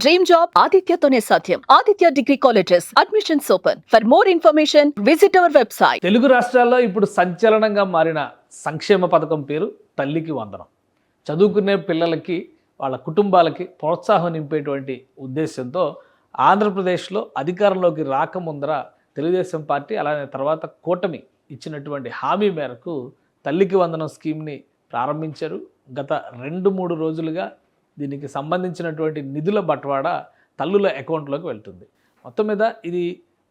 Dream job ఆదిత్యతోనే సాధ్యం Aditya degree colleges admissions open for more information visit our website Telugu రాష్ట్రాల్లో ఇప్పుడు సంచలనంగా మారిన సంక్షేమ పథకం పేరు తల్లికి వందనం. చదువుకునే పిల్లలకి వాళ్ళ కుటుంబాలకి ప్రోత్సాహం నింపేటువంటి ఉద్దేశంతో ఆంధ్రప్రదేశ్లో అధికారంలోకి రాకముందర తెలుగుదేశం పార్టీ అలానే తర్వాత కూటమి ఇచ్చినటువంటి హామీ మేరకు తల్లికి వందనం స్కీమ్ని ప్రారంభించారు. గత రెండు మూడు రోజులుగా దీనికి సంబంధించినటువంటి నిధుల బట్వాడా తల్లుల అకౌంట్లోకి వెళ్తుంది. మొత్తం మీద ఇది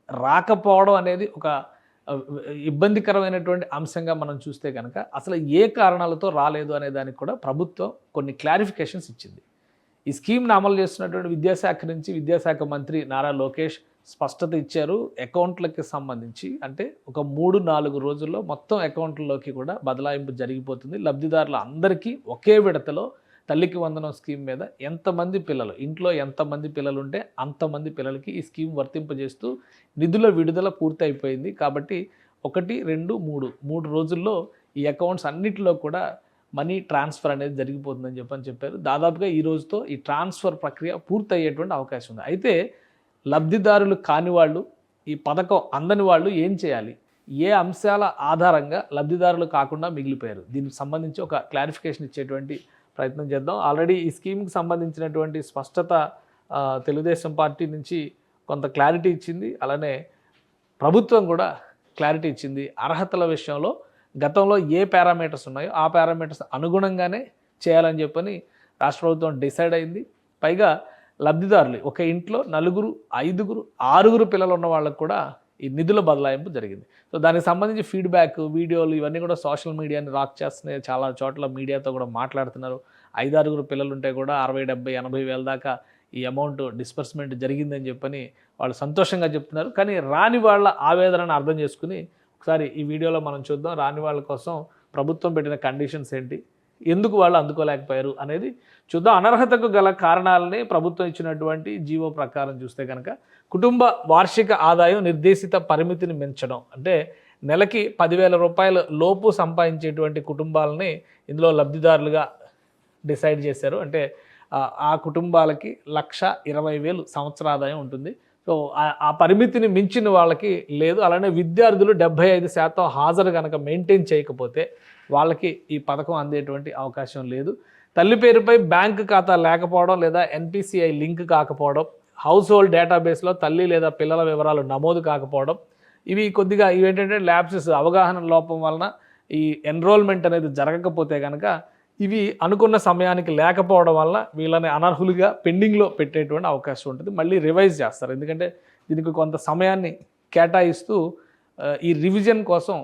రాకపోవడం అనేది ఒక ఇబ్బందికరమైనటువంటి అంశంగా మనం చూస్తే కనుక అసలు ఏ కారణాలతో రాలేదు అనే దానికి కూడా ప్రభుత్వం కొన్ని క్లారిఫికేషన్స్ ఇచ్చింది. ఈ స్కీమ్ను అమలు చేస్తున్నటువంటి విద్యాశాఖ నుంచి విద్యాశాఖ మంత్రి నారా లోకేష్ స్పష్టత ఇచ్చారు. అకౌంట్లకి సంబంధించి అంటే ఒక మూడు నాలుగు రోజుల్లో మొత్తం అకౌంట్లలోకి కూడా బదలాయింపు జరిగిపోతుంది. లబ్ధిదారుల అందరికీ ఒకే విడతలో తల్లికి వందనం స్కీమ్ మీద ఎంతమంది పిల్లలు ఇంట్లో ఎంతమంది పిల్లలు ఉంటే అంతమంది పిల్లలకి ఈ స్కీమ్ వర్తింపజేస్తూ నిధుల విడుదల పూర్తి అయిపోయింది కాబట్టి ఒకటి రెండు మూడు మూడు రోజుల్లో ఈ అకౌంట్స్ అన్నిటిలో కూడా మనీ ట్రాన్స్ఫర్ అనేది జరిగిపోతుందని చెప్పని చెప్పారు. దాదాపుగా ఈ రోజుతో ఈ ట్రాన్స్ఫర్ ప్రక్రియ పూర్తి అయ్యేటువంటి అవకాశం ఉంది. అయితే లబ్ధిదారులు కాని వాళ్ళు ఈ పథకం అందని వాళ్ళు ఏం చేయాలి? ఏ అంశాల ఆధారంగా లబ్ధిదారులు కాకుండా మిగిలిపోయారు? దీనికి సంబంధించి ఒక క్లారిఫికేషన్ ఇచ్చేటువంటి ప్రయత్నం చేద్దాం. ఆల్రెడీ ఈ స్కీమ్కి సంబంధించినటువంటి స్పష్టత తెలుగుదేశం పార్టీ నుంచి కొంత క్లారిటీ ఇచ్చింది. అలానే ప్రభుత్వం కూడా క్లారిటీ ఇచ్చింది. అర్హతల విషయంలో గతంలో ఏ పారామీటర్స్ ఉన్నాయో ఆ పారామీటర్స్ అనుగుణంగానే చేయాలని చెప్పని రాష్ట్ర ప్రభుత్వం డిసైడ్ అయింది. పైగా లబ్ధిదారులు ఒక ఇంట్లో నలుగురు ఐదుగురు ఆరుగురు పిల్లలు ఉన్న వాళ్ళకు కూడా ఈ నిధుల బదలాయింపు జరిగింది. సో దానికి సంబంధించి ఫీడ్బ్యాక్ వీడియోలు ఇవన్నీ కూడా సోషల్ మీడియాని రాక్ చేస్తున్నాయి. చాలా చోట్ల మీడియాతో కూడా మాట్లాడుతున్నారు. ఐదారుగురు పిల్లలు ఉంటే కూడా అరవై డెబ్బై ఎనభై వేల దాకా ఈ అమౌంట్ డిస్బర్స్మెంట్ జరిగిందని చెప్పని వాళ్ళు సంతోషంగా చెప్తున్నారు. కానీ రాని వాళ్ళ ఆవేదనను అర్థం చేసుకుని ఒకసారి ఈ వీడియోలో మనం చూద్దాం. రాని వాళ్ళ కోసం ప్రభుత్వం పెట్టిన కండిషన్స్ ఏంటి? ఎందుకు వాళ్ళు అందుకోలేకపోయారు అనేది చూద్దాం. అనర్హతకు గల కారణాలని ప్రభుత్వం ఇచ్చినటువంటి జీవో ప్రకారం చూస్తే కనుక కుటుంబ వార్షిక ఆదాయం నిర్దేశిత పరిమితిని మించడం. అంటే నెలకి పదివేల రూపాయల లోపు సంపాదించేటువంటి కుటుంబాలని ఇందులో లబ్ధిదారులుగా డిసైడ్ చేశారు. అంటే ఆ- కుటుంబాలకి లక్ష ఇరవై వేలు సంవత్సర ఆదాయం ఉంటుంది. సో ఆ- ఆ పరిమితిని మించిన వాళ్ళకి లేదు. అలానే విద్యార్థులు డెబ్బై ఐదు శాతం హాజరు కనుక మెయింటైన్ చేయకపోతే వాళ్ళకి ఈ పథకం అందేటువంటి అవకాశం లేదు. తల్లి పేరుపై బ్యాంక్ ఖాతా లేకపోవడం లేదా ఎన్పిసిఐ లింక్ కాకపోవడం హౌస్ హోల్డ్ డేటాబేస్లో తల్లి లేదా పిల్లల వివరాలు నమోదు కాకపోవడం ఇవి కొద్దిగా ఇవేంటంటే ల్యాబ్సెస్ అవగాహన లోపం వలన ఈ ఎన్రోల్మెంట్ అనేది జరగకపోతే కనుక ఇవి అనుకున్న సమయానికి లేకపోవడం వల్ల వీళ్ళని అనర్హులుగా పెండింగ్లో పెట్టేటువంటి అవకాశం ఉంటుంది. మళ్ళీ రివైజ్ చేస్తారు. ఎందుకంటే దీనికి కొంత సమయాన్ని కేటాయిస్తూ ఈ రివిజన్ కోసం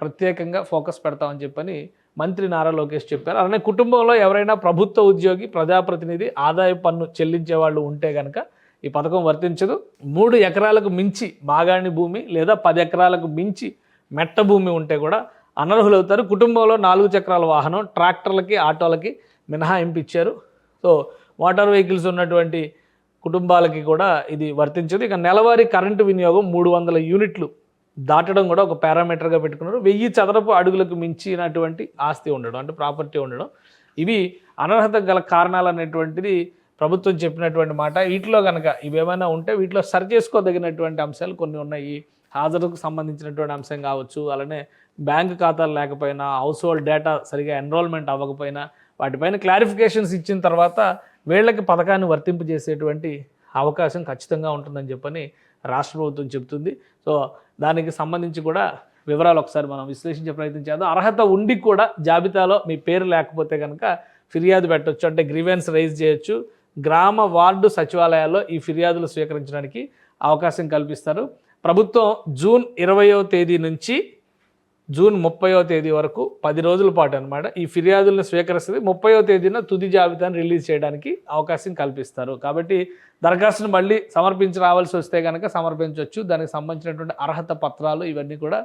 ప్రత్యేకంగా ఫోకస్ పెడతామని చెప్పని మంత్రి నారా లోకేష్ చెప్పారు. అలానే కుటుంబంలో ఎవరైనా ప్రభుత్వ ఉద్యోగి ప్రజాప్రతినిధి ఆదాయ పన్ను చెల్లించే వాళ్ళు ఉంటే కనుక ఈ పథకం వర్తించదు. మూడు ఎకరాలకు మించి మాగాణి భూమి లేదా పది ఎకరాలకు మించి మెట్ట భూమి ఉంటే కూడా అనర్హులవుతారు. కుటుంబంలో నాలుగు చక్రాల వాహనం ట్రాక్టర్లకి ఆటోలకి మినహాయింపు ఇచ్చారు. సో మోటార్ వెహికల్స్ ఉన్నటువంటి కుటుంబాలకి కూడా ఇది వర్తించదు. ఇక నెలవారీ కరెంటు వినియోగం మూడు వందల యూనిట్లు దాటడం కూడా ఒక పారామీటర్గా పెట్టుకున్నారు. వెయ్యి చదరపు అడుగులకు మించినటువంటి ఆస్తి ఉండడం అంటే ప్రాపర్టీ ఉండడం. ఇవి అనర్హత గల కారణాలు అనేటువంటిది ప్రభుత్వం చెప్పినటువంటి మాట. వీటిలో కనుక ఇవేమైనా ఉంటే వీటిలో సరి చేసుకోదగినటువంటి అంశాలు కొన్ని ఉన్నాయి. హాజరుకు సంబంధించినటువంటి అంశం కావచ్చు అలానే బ్యాంక్ ఖాతాలు లేకపోయినా హౌస్ హోల్డ్ డేటా సరిగా ఎన్రోల్మెంట్ అవ్వకపోయినా వాటిపైన క్లారిఫికేషన్స్ ఇచ్చిన తర్వాత వీళ్ళకి పథకాన్ని వర్తింపజేసేటువంటి అవకాశం ఖచ్చితంగా ఉంటుందని చెప్పని రాష్ట్ర ప్రభుత్వం చెబుతుంది. సో దానికి సంబంధించి కూడా వివరాలు ఒకసారి మనం విశ్లేషించే ప్రయత్నం చేద్దాం. అర్హత ఉండి కూడా జాబితాలో మీ పేరు లేకపోతే కనుక ఫిర్యాదు పెట్టొచ్చు. అంటే గ్రీవెన్స్ రైజ్ చేయొచ్చు. గ్రామ వార్డు సచివాలయాల్లో ఈ ఫిర్యాదులు స్వీకరించడానికి అవకాశం కల్పిస్తారు. ప్రభుత్వం జూన్ ఇరవయో తేదీ నుంచి జూన్ ముప్పయో తేదీ వరకు పది రోజుల పాటు అనమాట ఈ ఫిర్యాదులను స్వీకరిస్తుంది. ముప్పయో తేదీన తుది జాబితాను రిలీజ్ చేయడానికి అవకాశం కల్పిస్తారు. కాబట్టి దరఖాస్తును మళ్ళీ సమర్పించి రావాల్సి వస్తే కనుక సమర్పించవచ్చు దానికి సంబంధించినటువంటి అర్హత పత్రాలు ఇవన్నీ కూడా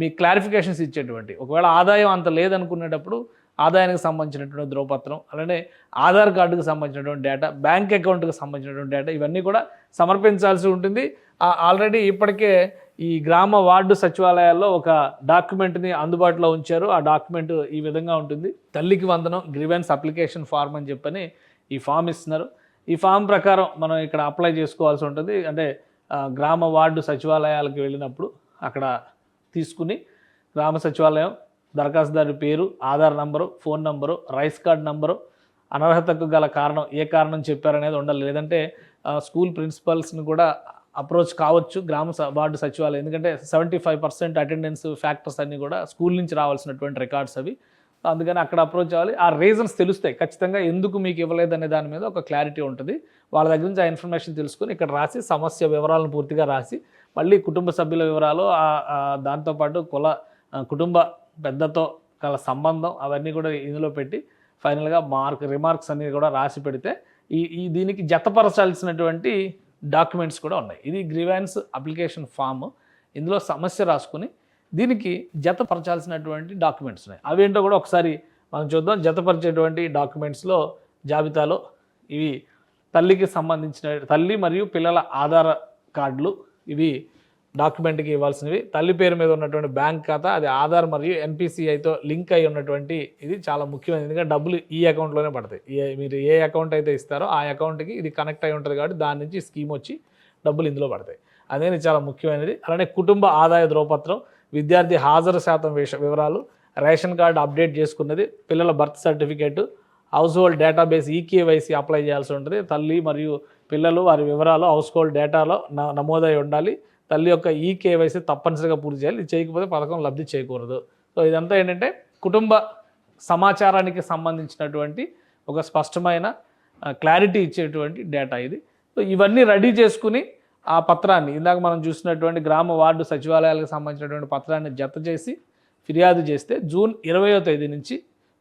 మీ క్లారిఫికేషన్స్ ఇచ్చేటువంటి. ఒకవేళ ఆదాయం అంత లేదనుకునేటప్పుడు ఆదాయానికి సంబంధించినటువంటి ధ్రువపత్రం అలానే ఆధార్ కార్డుకు సంబంధించినటువంటి డేటా బ్యాంక్ అకౌంట్కి సంబంధించినటువంటి డేటా ఇవన్నీ కూడా సమర్పించాల్సి ఉంటుంది. ఆల్రెడీ ఇప్పటికే ఈ గ్రామ వార్డు సచివాలయాల్లో ఒక డాక్యుమెంట్ని అందుబాటులో ఉంచారు. ఆ డాక్యుమెంట్ ఈ విధంగా ఉంటుంది. తల్లికి వందనం గ్రీవెన్స్ అప్లికేషన్ ఫార్మ్ అని చెప్పని ఈ ఫామ్ ఇస్తున్నారు. ఈ ఫామ్ ప్రకారం మనం ఇక్కడ అప్లై చేసుకోవాల్సి ఉంటుంది. అంటే గ్రామ వార్డు సచివాలయాలకు వెళ్ళినప్పుడు అక్కడ తీసుకుని గ్రామ సచివాలయం దరఖాస్తుదారు పేరు Aadhaar number phone number rice card number అనర్హతకు గల కారణం ఏ కారణం చెప్పారనేది ఉండాలి. లేదంటే స్కూల్ ప్రిన్సిపల్స్ని కూడా అప్రోచ్ కావచ్చు గ్రామ వార్డు సచివాలయం. ఎందుకంటే seventy five percent attendance factors అన్నీ కూడా స్కూల్ నుంచి రావాల్సినటువంటి రికార్డ్స్ అవి. అందుకని అక్కడ అప్రోచ్ అవ్వాలి. ఆ రీజన్స్ తెలుస్తాయి. ఖచ్చితంగా ఎందుకు మీకు ఇవ్వలేదు అనే దాని మీద ఒక క్లారిటీ ఉంటుంది. వాళ్ళ దగ్గర నుంచి ఆ ఇన్ఫర్మేషన్ తెలుసుకొని ఇక్కడ రాసి సమస్య వివరాలను పూర్తిగా రాసి మళ్ళీ కుటుంబ సభ్యుల వివరాలు దాంతోపాటు కుల కుటుంబ పెద్దతో గల సంబంధం అవన్నీ కూడా ఇందులో పెట్టి ఫైనల్గా మార్క్ రిమార్క్స్ అనేది కూడా రాసి పెడితే ఈ ఈ దీనికి జతపరచాల్సినటువంటి డాక్యుమెంట్స్ కూడా ఉన్నాయి. ఇది గ్రీవాన్స్ అప్లికేషన్ ఫామ్ ఇందులో సమస్య రాసుకుని దీనికి జతపరచాల్సినటువంటి డాక్యుమెంట్స్ ఉన్నాయి. అవేంటో కూడా ఒకసారి మనం చూద్దాం. జతపరిచేటువంటి డాక్యుమెంట్స్లో జాబితాలో ఇవి తల్లికి సంబంధించిన తల్లి మరియు పిల్లల ఆధార్ కార్డులు ఇవి డాక్యుమెంట్కి ఇవ్వాల్సినవి. తల్లి పేరు మీద ఉన్నటువంటి బ్యాంక్ ఖాతా అది ఆధార్ మరియు ఎన్పిసిఐతో లింక్ అయి ఉన్నటువంటి ఇది చాలా ముఖ్యమైనది. ఎందుకంటే డబ్బులు ఈ అకౌంట్లోనే పడతాయి. ఏ- మీరు ఏ అకౌంట్ అయితే ఇస్తారో ఆ అకౌంట్కి ఇది కనెక్ట్ అయి ఉంటుంది కాబట్టి దాని నుంచి స్కీమ్ వచ్చి డబ్బులు ఇందులో పడతాయి. అదేది చాలా ముఖ్యమైనది. అలానే కుటుంబ ఆదాయ ధ్రువపత్రం విద్యార్థి హాజరు శాతం విష వివరాలు రేషన్ కార్డు అప్డేట్ చేసుకున్నది పిల్లల birth certificate household database eKYC apply చేయాల్సి ఉంటుంది. తల్లి మరియు పిల్లలు వారి వివరాలు హౌస్ హోల్డ్ డేటాలో న- నమోదై ఉండాలి. తల్లి యొక్క ఈ కేవైసీ తప్పనిసరిగా పూర్తి చేయాలి. ఇది చేయకపోతే పథకం లబ్ధి చేయకూడదు. సో ఇదంతా ఏంటంటే కుటుంబ సమాచారానికి సంబంధించినటువంటి ఒక స్పష్టమైన క్లారిటీ ఇచ్చేటువంటి డేటా ఇది. సో ఇవన్నీ రెడీ చేసుకుని ఆ పత్రాన్ని ఇందాక మనం చూసినటువంటి గ్రామ వార్డు సచివాలయాలకు సంబంధించినటువంటి పత్రాన్ని జత చేసి ఫిర్యాదు చేస్తే జూన్ ఇరవయో తేదీ నుంచి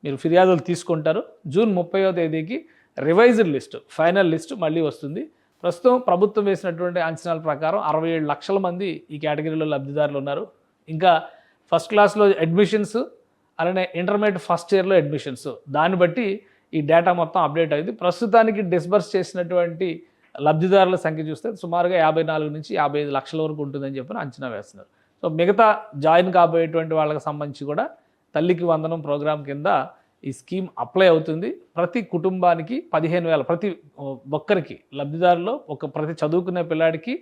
మీరు ఫిర్యాదులు తీసుకుంటారు. జూన్ ముప్పయో తేదీకి రివైజ్డ్ లిస్ట్ ఫైనల్ లిస్ట్ మళ్ళీ వస్తుంది. ప్రస్తుతం ప్రభుత్వం వేసినటువంటి అంచనాల ప్రకారం అరవై ఏడు లక్షల మంది ఈ కేటగిరీలో లబ్ధిదారులు ఉన్నారు. ఇంకా ఫస్ట్ క్లాస్లో అడ్మిషన్స్ అలానే ఇంటర్మీడియట్ ఫస్ట్ ఇయర్లో అడ్మిషన్స్. దాన్ని బట్టి ఈ డేటా మొత్తం అప్డేట్ అయింది. ప్రస్తుతానికి డిస్బర్స్ చేసినటువంటి లబ్ధిదారుల సంఖ్య చూస్తే సుమారుగా యాభై నాలుగు నుంచి యాభై ఐదు లక్షల వరకు ఉంటుందని చెప్పి అంచనా వేస్తున్నారు. సో మిగతా జాయిన్ కాబోయేటువంటి వాళ్ళకి సంబంధించి కూడా తల్లికి వందనం ప్రోగ్రాం కింద ఈ స్కీమ్ అప్లై అవుతుంది. ప్రతి కుటుంబానికి పదిహేను వేల ప్రతి ఒక్కరికి లబ్ధిదారులో ఒక ప్రతి చదువుకునే పిల్లాడికి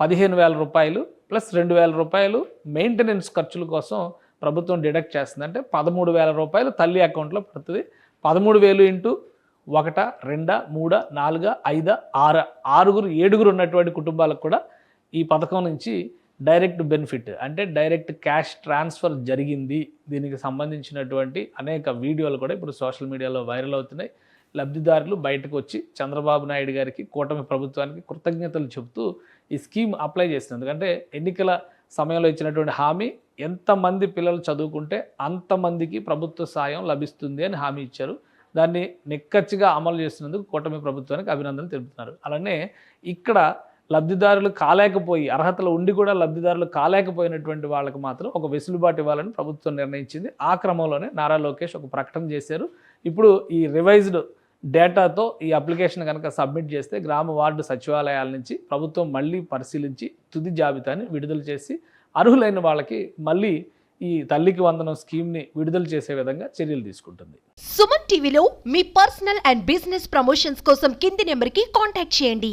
పదిహేను వేల రూపాయలు ప్లస్ రెండు వేల రూపాయలు మెయింటెనెన్స్ ఖర్చుల కోసం ప్రభుత్వం డిడక్ట్ చేస్తుంది. అంటే పదమూడు వేల రూపాయలు తల్లి అకౌంట్లో పడుతుంది. పదమూడు వేలు ఇంటూ ఒకట రెండా మూడా నాలుగా ఐదా ఆరు ఆరుగురు ఏడుగురు ఉన్నటువంటి కుటుంబాలకు కూడా ఈ పథకం నుంచి డైరెక్ట్ బెనిఫిట్ అంటే డైరెక్ట్ క్యాష్ ట్రాన్స్ఫర్ జరిగింది. దీనికి సంబంధించినటువంటి అనేక వీడియోలు కూడా ఇప్పుడు సోషల్ మీడియాలో వైరల్ అవుతున్నాయి. లబ్ధిదారులు బయటకు వచ్చి చంద్రబాబు నాయుడు గారికి కూటమి ప్రభుత్వానికి కృతజ్ఞతలు చెబుతూ ఈ స్కీమ్ అప్లై చేసింది ఎందుకంటే ఎన్నికల సమయంలో ఇచ్చినటువంటి హామీ ఎంతమంది పిల్లలు చదువుకుంటే అంతమందికి ప్రభుత్వ సాయం లభిస్తుంది అని హామీ ఇచ్చారు. దాన్ని నిక్కచ్చిగా అమలు చేస్తున్నందుకు కూటమి ప్రభుత్వానికి అభినందనలు తెలుపుతున్నారు. అలానే ఇక్కడ లబ్ధిదారులు కాలేకపోయి అర్హతలు ఉండి కూడా లబ్ధిదారులు కాలేకపోయినటువంటి వాళ్ళకి మాత్రం ఒక వెసులుబాటు ఇవ్వాలని ప్రభుత్వం నిర్ణయించింది. ఆ క్రమంలోనే నారా లోకేష్ ఒక ప్రకటన చేశారు. ఇప్పుడు ఈ రివైజ్డ్ డేటాతో ఈ అప్లికేషన్ కనుక సబ్మిట్ చేస్తే గ్రామ వార్డు సచివాలయాల నుంచి ప్రభుత్వం మళ్ళీ పరిశీలించి తుది జాబితాని విడుదల చేసి అర్హులైన వాళ్ళకి మళ్ళీ ఈ తల్లికి వందనం స్కీమ్ని విడుదల చేసే విధంగా చర్యలు తీసుకుంటుంది. సుమన్ టీవీలో మీ పర్సనల్ అండ్ బిజినెస్ ప్రమోషన్స్ కోసం కింది నెంబర్కి కాంటాక్ట్ చేయండి.